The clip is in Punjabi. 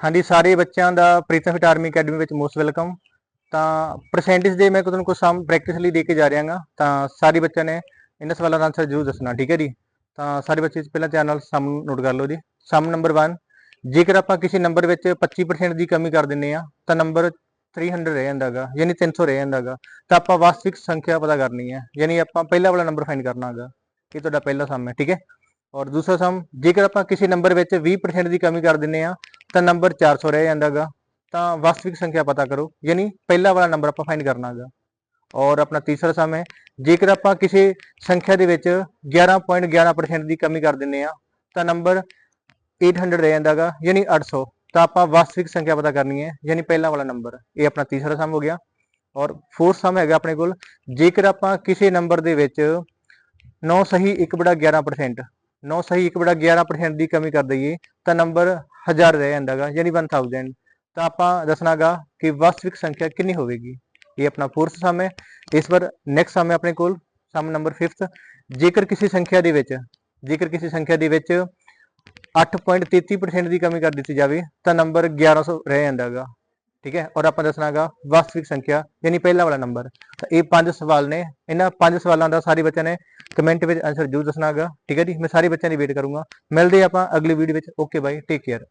ਹਾਂਜੀ, ਸਾਰੇ ਬੱਚਿਆਂ ਦਾ ਪ੍ਰੀਤਮ ਫਿਟ ਆਰਮੀ ਅਕੈਡਮੀ ਵਿੱਚ ਮੋਸਟ ਵੈਲਕਮ। ਤਾਂ ਪਰਸੈਂਟੇਜ ਦੇ ਮੈਂ ਤੁਹਾਨੂੰ ਕੁਝ ਸਮ ਪ੍ਰੈਕਟਿਸ ਲਈ ਦੇ ਕੇ ਜਾ ਰਿਹਾ ਹਾਂ ਤਾਂ ਸਾਰੇ ਬੱਚਿਆਂ ਨੇ ਇਹਨਾਂ ਸਵਾਲਾਂ ਦਾ ਆਨਸਰ ਜ਼ਰੂਰ ਦੱਸਣਾ, ਠੀਕ ਹੈ ਜੀ? ਤਾਂ ਸਾਰੇ ਬੱਚੇ ਪਹਿਲਾਂ ਧਿਆਨ ਨਾਲ ਸਮ ਨੋਟ ਕਰ ਲਓ ਜੀ। ਸਮ ਨੰਬਰ 1 ਜੇਕਰ ਆਪਾਂ ਕਿਸੇ ਨੰਬਰ ਵਿੱਚ 25% ਦੀ ਕਮੀ ਕਰ ਦਿੰਨੇ ਆ ਤਾਂ ਨੰਬਰ 300 ਰਹਿ ਜਾਂਦਾਗਾ ਯਾਨੀ 300 ਰਹਿ ਜਾਂਦਾਗਾ ਤਾਂ ਆਪਾਂ ਵਾਸਤਵਿਕ ਸੰਖਿਆ ਪਤਾ ਕਰਨੀ ਹੈ, ਯਾਨੀ ਆਪਾਂ ਪਹਿਲਾ ਵਾਲਾ ਨੰਬਰ ਫਾਈਂਡ ਕਰਨਾ ਹੈਗਾ ਇਹ ਤੁਹਾਡਾ ਪਹਿਲਾ ਸਮ ਹੈ, ਠੀਕ ਹੈ? ਔਰ ਦੂਸਰਾ ਸਮ ਜੇਕਰ ਆਪਾਂ ਕਿਸੇ ਨੰਬਰ ਵਿੱਚ 20% ਦੀ ਕਮੀ ਕਰ ਦਿੰਨੇ ਆ ਤਾਂ ਨੰਬਰ 400 ਰਹਿ ਜਾਂਦਾਗਾ ਤਾਂ ਵਾਸਤਵਿਕ ਸੰਖਿਆ ਪਤਾ ਕਰੋ, ਯਾਨੀ ਪਹਿਲਾ ਵਾਲਾ ਨੰਬਰ ਆਪਾਂ ਫਾਈਂਡ ਕਰਨਾ ਹੈਗਾ ਔਰ ਆਪਣਾ ਤੀਸਰਾ ਸਮ ਹੈ, ਜੇਕਰ ਆਪਾਂ ਕਿਸੇ ਸੰਖਿਆ ਦੇ ਵਿੱਚ 11.11% ਦੀ ਕਮੀ ਕਰ ਦਿੰਨੇ ਆ ਤਾਂ ਨੰਬਰ 800 ਰਹਿ ਜਾਂਦਾਗਾ ਯਾਨੀ 800 ਤਾਂ ਆਪਾਂ ਵਾਸਤਵਿਕ ਸੰਖਿਆ ਪਤਾ ਕਰਨੀ ਹੈ, ਯਾਨੀ ਪਹਿਲਾ ਵਾਲਾ ਨੰਬਰ ਇਹ ਆਪਣਾ ਤੀਸਰਾ ਸਮ ਹੋ ਗਿਆ। ਔਰ ਫੋਰਥ ਸਮ ਹੈਗਾ ਆਪਣੇ ਕੋਲ, ਜੇਕਰ ਆਪਾਂ ਕਿਸੇ ਨੰਬਰ ਦੇ ਵਿੱਚ 9 ਸਹੀ 1/11% 9 ਸਹੀ 1/11% ਦੀ ਕਮੀ ਕਰ ਦਈਏ, ਤਾਂ ਨੰਬਰ 1000 ਰਹਿ ਜਾਂਦਾਗਾ ਯਾਨੀ 1000 ਤਾਂ ਆਪਾਂ ਦੱਸਣਾਗਾ ਕਿ ਵਾਸਤਵਿਕ ਸੰਖਿਆ ਕਿੰਨੀ ਹੋਵੇਗੀ। ਇਹ ਆਪਣਾ ਫੋਰਥ ਸਮ ਹੈ ਇਸ ਵਾਰ ਨੈਕਸਟ ਸਮ ਹੈ ਆਪਣੇ ਕੋਲ ਸਮ ਨੰਬਰ 5th ਜੇਕਰ ਕਿਸੇ ਸੰਖਿਆ ਦੇ ਵਿੱਚ, ਜੇਕਰ ਕਿਸੇ ਸੰਖਿਆ ਦੇ ਵਿੱਚ 8.33% ਦੀ ਕਮੀ ਕਰ ਦਿੱਤੀ ਜਾਵੇ, ਤਾਂ ਨੰਬਰ 1100 ਰਹਿ ਜਾਂਦਾਗਾ ਠੀਕ ਹੈ? ਔਰ ਆਪਾਂ ਦੱਸਣਾਗਾ ਵਾਸਤਵਿਕ ਸੰਖਿਆ, ਯਾਨੀ ਪਹਿਲਾ ਵਾਲਾ ਨੰਬਰ ਤਾਂ ਇਹ ਪੰਜ ਸਵਾਲ ਨੇ। ਇਹਨਾਂ ਪੰਜ ਸਵਾਲਾਂ ਦਾ ਸਾਰੇ ਬੱਚਿਆਂ ਨੇ ਕਮੈਂਟ ਵਿੱਚ ਆਨਸਰ ਜ਼ਰੂਰ ਦੱਸਣਾਗਾ ਠੀਕ ਹੈ ਜੀ? ਮੈਂ ਸਾਰੇ ਬੱਚਿਆਂ ਦੀ ਵੇਟ ਕਰੂੰਗਾ। ਮਿਲਦੇ ਆਪਾਂ ਅਗਲੀ ਵੀਡੀਓ ਵਿੱਚ। ਓਕੇ ਬਾਈ ਟੇਕ ਕੇਅਰ